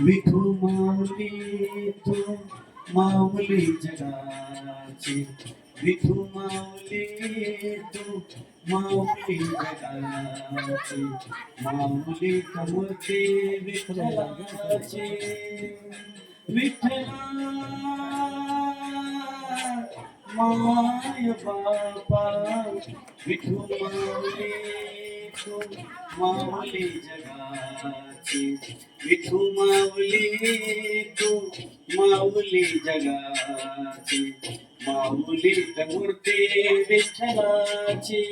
विठू माऊली तू माऊली जगाची विठू माऊली तू माऊली जगाची माऊली कमते विठ्ठलाची विठ्ठला माय बापा विठू माऊली तू माऊली जगाची विठू माऊली तू माऊली जगाची माऊली मूर्ती विठ्ठलाची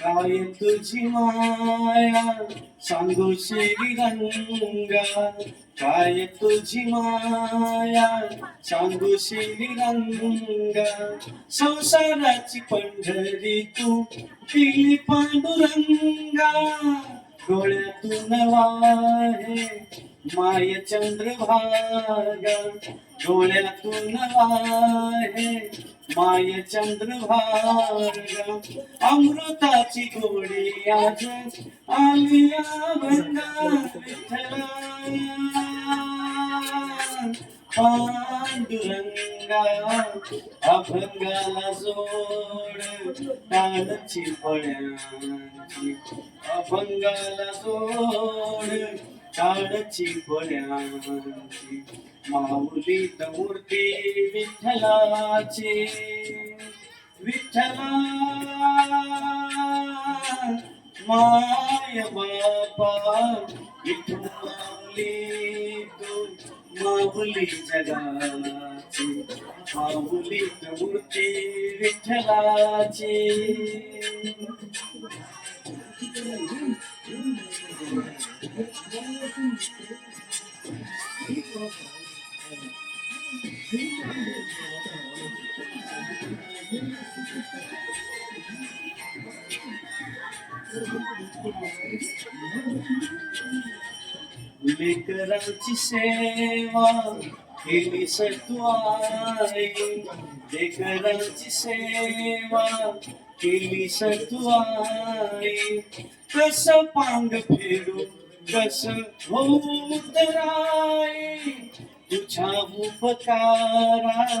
കായം തുജിമായ സന്തോഷേരി ഗംഗ കായ തുജിമായ സന്തോഷേരി ഗംഗ സംസാരാച്ചി പണ്ഡരി തൂ പിളി പാണ്ഡുരംഗ ഡോള തുണവാ माय चंद्रभागा डोळ्यातून वाहे. माय चंद्रभागा अमृताची गोडी आज आलिया भंगा विठ्ठला पांडुरंगा अभंगाला जोड तालची फळ्यांची अभंगाला जोड. ताळची फळ्यांची माऊली मूर्ती विठ्ठलाची. विठ्ठला माय बापा विठू तू माऊली जगाची. माऊली मूर्ती विठ्ठलाची. लेकरांची सेवा केली सत्वाई. लेकरांची सेवा केली सत्वाई. कस पांग फेडू कस होऊ तराई तुझ्या उपकारा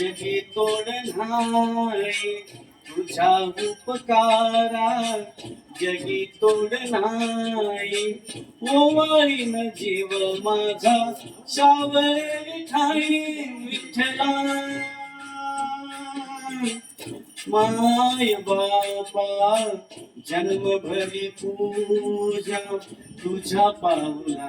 जगी तोड नाही. तुझ्या उपकारा जगी तोड नाही. ओवाळीन जीव माझा सावरी ठाई विठ्ठला. माय बापा जन्मभरी पूजा तुझ्या पावला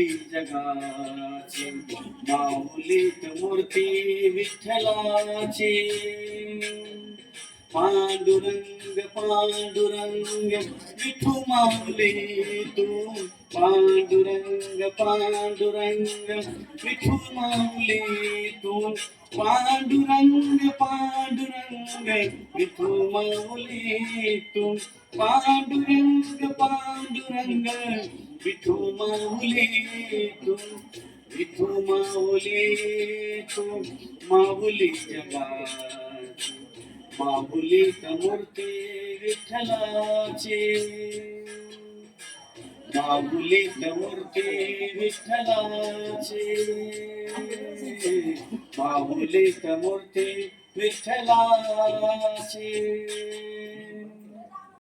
माऊली जगाची. माऊलीत मूर्ती विठ्ठलाची. पांडुरंग पांडुरंग विठू माऊली तू पांडुरंग पांडुरंग विठू माऊली तू पांडुरंग पांडुरंग विठू माऊली तू माहुली पांडुरंग विठू माऊली तू विठू माऊली तू माऊली मूर्ती विठ्ठलाची. मूर्ती विठ्ठलाची मूर्ती विठ्ठलाची.